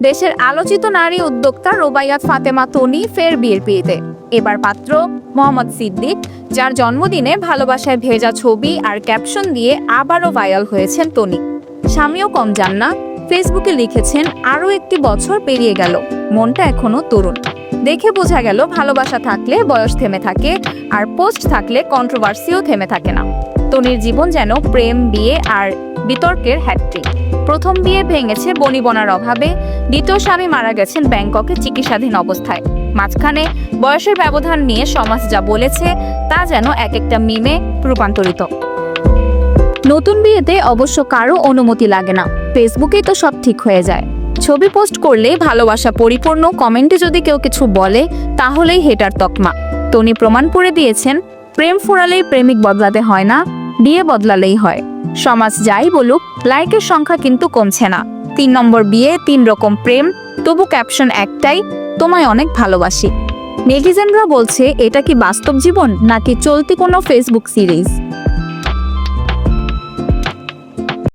দেশের আলোচিত নারী উদ্যোক্তা রোবাইয়াত ফাতেমা তনি ফের বিয়ের পিড়িতে এবার পাত্র মোহাম্মদ সিদ্দিক, যার জন্মদিনে ভালোবাসায় ভেজা ছবি আর ক্যাপশন দিয়ে আবারও ভাইরাল হয়েছেন তনি। স্বামীও কম যান না, ফেসবুকে লিখেছেন, আরও একটি বছর পেরিয়ে গেল, মনটা এখনও তরুণ। দেখে বোঝা গেল, ভালোবাসা থাকলে বয়স থেমে থাকে, আর পোস্ট থাকলে কন্ট্রোভার্সিও থেমে থাকে না। তনির জীবন যেন প্রেম, বিয়ে আর বিতর্কের হ্যাট্রিক প্রথম বিয়ে ভেঙেছে বনিবনার অভাবে, দ্বিতীয় স্বামী মারা গেছেন ব্যাংককে চিকিৎসাধীন অবস্থায়। মাঝখানে বয়সের ব্যবধান নিয়ে সমাজ যা বলেছে, তা যেন এক একটা মিমে রূপান্তরিত। নতুন বিয়েতে অবশ্য কারও অনুমতি লাগে না। ফেসবুকেই তো সব ঠিক হয়ে যায়। ছবি পোস্ট করলে ভালোবাসা পরিপূর্ণ, কমেন্টে যদি কেউ কিছু বলে, তাহলেই হেটার তকমা। তনি প্রমাণ করে দিয়েছেন, প্রেম ফুরালেই প্রেমিক বদলাতে হয় না বিয়ে বদলালেই হয়। সমাজ যাই বলুক, লাইকের সংখ্যা কিন্তু কমছে না। তিন নম্বর বিয়ে, তিন রকম প্রেম, তবু ক্যাপশন একটাই, তোমায় অনেক ভালোবাসি। নেটিজেনরা বলছে, এটা কি বাস্তব জীবন, নাকি চলতি কোনো ফেসবুক সিরিজ